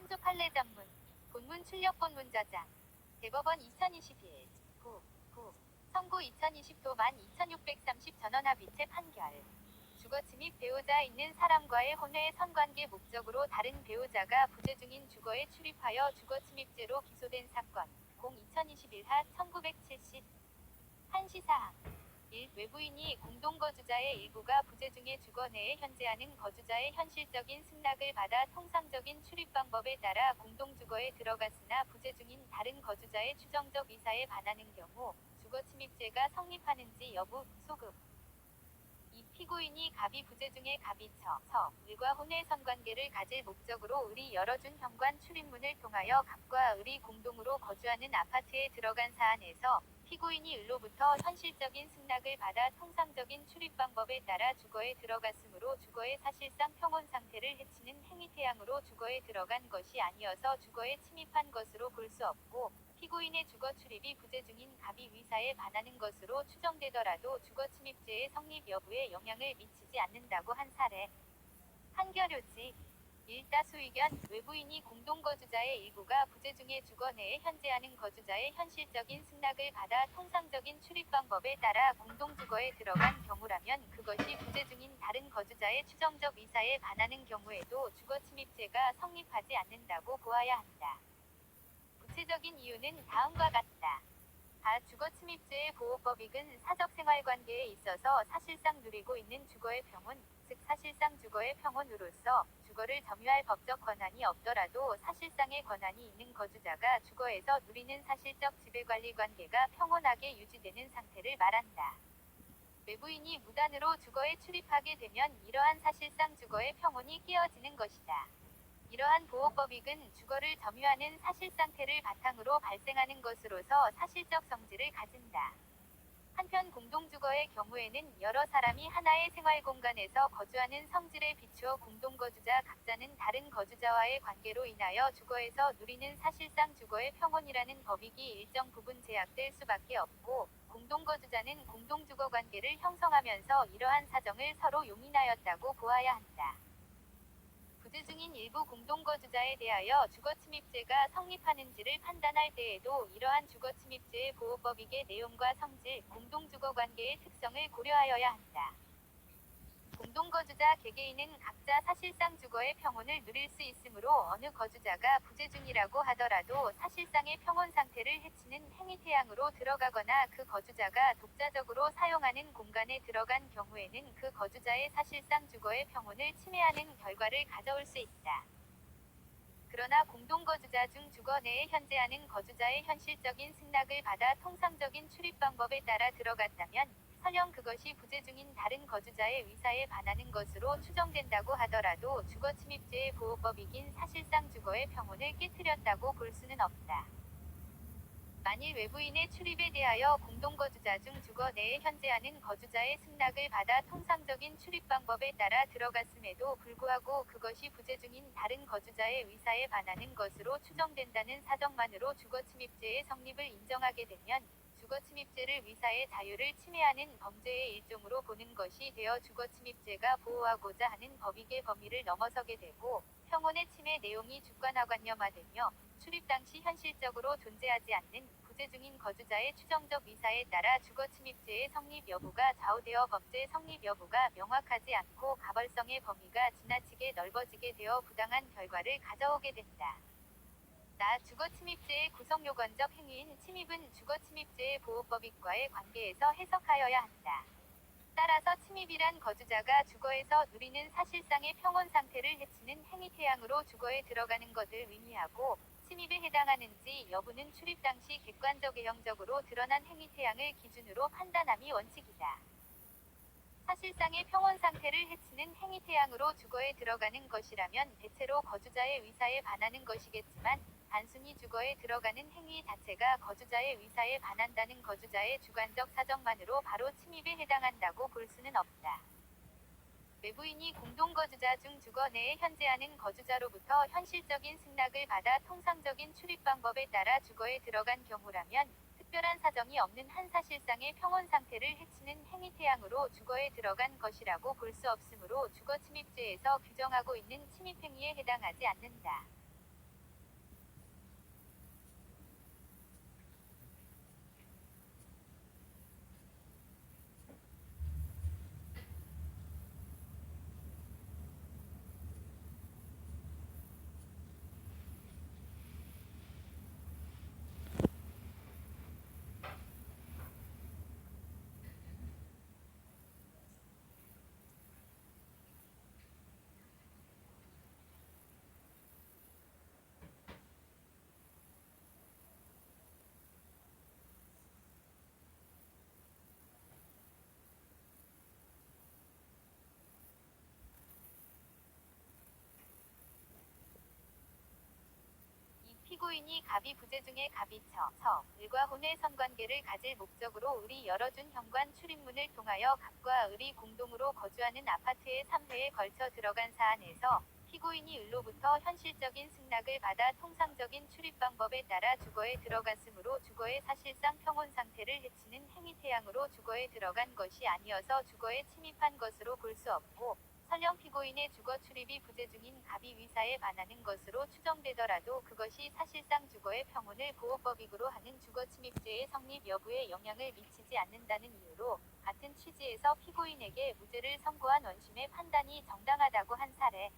3조 판례 전문 본문 출력 본 문 저장 대법원 2021 부, 부 선고 2020도 12,630 전원 합의체 판결 주거 침입 배우자 있는 사람과의 혼외 선관계 목적으로 다른 배우자가 부재 중인 주거에 출입하여 주거 침입죄로 기소된 사건 0-2021하 1970 한시사항 1. 외부인이 공동 거주자의 일부가 부재 중에 주거 내에 현재하는 거주자의 현실적인 승낙을 받아 통상적인 출입 방법에 따라 공동주거에 들어갔으나 부재 중인 다른 거주자의 추정적 의사에 반하는 경우 주거 침입죄가 성립하는지 여부 소급 2. 피고인이 갑이 부재 중에 갑이 처, 서, 을과 혼외 선관계를 가질 목적으로 을이 열어준 현관 출입문을 통하여 갑과 을이 공동으로 거주하는 아파트에 들어간 사안에서 피고인이 을로부터 현실적인 승낙을 받아 통상적인 출입 방법에 따라 주거에 들어갔으므로 주거의 사실상 평온 상태를 해치는 행위 태양으로 주거에 들어간 것이 아니어서 주거에 침입한 것으로 볼 수 없고 피고인의 주거 출입이 부재 중인 갑이 의사에 반하는 것으로 추정되더라도 주거 침입죄의 성립 여부에 영향을 미치지 않는다고 한 사례. 한겨료지 일다수 의견 외부인이 공동거주자의 일부가 부재 중에 주거 내에 현재하는 거주자의 현실적인 승낙을 받아 통상적인 출입 방법에 따라 공동주거에 들어간 경우라면 그것이 부재 중인 다른 거주자의 추정적 의사에 반하는 경우에도 주거 침입죄가 성립하지 않는다고 보아야 한다. 구체적인 이유는 다음과 같다. 다 주거 침입죄의 보호법익은 사적 생활 관계에 있어서 사실상 누리고 있는 주거의 평온, 즉 사실상 주거의 평온으로서 주거를 점유할 법적 권한이 없더라도 사실상의 권한이 있는 거주자가 주거에서 누리는 사실적 지배관리 관계가 평온하게 유지되는 상태를 말한다. 외부인이 무단으로 주거에 출입하게 되면 이러한 사실상 주거의 평온이 깨어지는 것이다. 이러한 보호법익은 주거를 점유하는 사실 상태를 바탕으로 발생하는 것으로서 사실적 성질을 가진다. 한편 공동주거의 경우에는 여러 사람이 하나의 생활 공간에서 거주하는 성질에 비추어 공동거주자 각자는 다른 거주자와의 관계로 인하여 주거에서 누리는 사실상 주거의 평온이라는 법익이 일정 부분 제약될 수밖에 없고 공동거주자는 공동주거 관계를 형성하면서 이러한 사정을 서로 용인하였다고 보아야 한다. 부재 중인 일부 공동거주자에 대하여 주거침입죄가 성립하는지를 판단할 때에도 이러한 주거침입죄의 보호법익의 내용과 성질, 공동주거관계의 특성을 고려하여야 한다. 공동거주자 개개인은 각자 사실상 주거의 평온을 누릴 수 있으므로 어느 거주자가 부재 중이라고 하더라도 사실상의 평온 상태를 해치는 행위 태양으로 들어가거나 그 거주자가 독자적으로 사용하는 공간에 들어간 경우에는 그 거주자의 사실상 주거의 평온을 침해하는 결과를 가져올 수 있다. 그러나 공동거주자 중 주거 내에 현재하는 거주자의 현실적인 승낙을 받아 통상적인 출입 방법에 따라 들어갔다면 설령 그것이 부재 중인 다른 거주자의 의사에 반하는 것으로 추정된다고 하더라도 주거 침입죄의 보호법이긴 사실상 주거의 평온을 깨뜨렸다고 볼 수는 없다. 만일 외부인의 출입에 대하여 공동거주자 중 주거 내에 현재하는 거주자의 승낙을 받아 통상적인 출입 방법에 따라 들어갔음에도 불구하고 그것이 부재 중인 다른 거주자의 의사에 반하는 것으로 추정된다는 사정만으로 주거 침입죄의 성립을 인정하게 되면 주거 침입죄를 의사의 자유를 침해하는 범죄의 일종으로 보는 것이 되어 주거 침입죄가 보호하고자 하는 법익의 범위를 넘어서게 되고 평온의 침해 내용이 주관화관념화되며 출입 당시 현실적으로 존재하지 않는 부재 중인 거주자의 추정적 의사에 따라 주거 침입죄의 성립 여부가 좌우되어 범죄 성립 여부가 명확하지 않고 가벌성의 범위가 지나치게 넓어지게 되어 부당한 결과를 가져오게 된다. 나 주거 침입죄의 구성 요건적 행위인 침입은 주거 침입죄의 보호법익과의 관계에서 해석하여야 한다. 따라서 침입이란 거주자가 주거에서 누리는 사실상의 평온 상태를 해치는 행위 태양으로 주거에 들어가는 것을 의미하고 침입에 해당하는지 여부는 출입 당시 객관적 외형적으로 드러난 행위 태양을 기준으로 판단함이 원칙이다. 사실상의 평온 상태를 해치는 행위 태양으로 주거에 들어가는 것이라면 대체로 거주자의 의사에 반하는 것이겠지만 단순히 주거에 들어가는 행위 자체가 거주자의 의사에 반한다는 거주자의 주관적 사정만으로 바로 침입에 해당한다고 볼 수는 없다. 외부인이 공동거주자 중 주거 내에 현재하는 거주자로부터 현실적인 승낙을 받아 통상적인 출입 방법에 따라 주거에 들어간 경우라면 특별한 사정이 없는 한 사실상의 평온 상태를 해치는 행위 태양으로 주거에 들어간 것이라고 볼 수 없으므로 주거 침입죄에서 규정하고 있는 침입 행위에 해당하지 않는다. 피고인이 갑이 부재 중에 갑이 처, 서, 을과 혼의 선관계를 가질 목적으로 을이 열어준 현관 출입문을 통하여 갑과 을이 공동으로 거주하는 아파트에 3회에 걸쳐 들어간 사안에서 피고인이 을로부터 현실적인 승낙을 받아 통상적인 출입 방법에 따라 주거에 들어갔으므로 주거의 사실상 평온 상태를 해치는 행위 태양으로 주거에 들어간 것이 아니어서 주거에 침입한 것으로 볼 수 없고 설령 피고인의 주거 출입이 부재 중인 갑이 위사에 반하는 것으로 추정되더라도 그것이 사실상 주거의 평온을 보호법익으로 하는 주거 침입죄의 성립 여부에 영향을 미치지 않는다는 이유로 같은 취지에서 피고인에게 무죄를 선고한 원심의 판단이 정당하다고 한 사례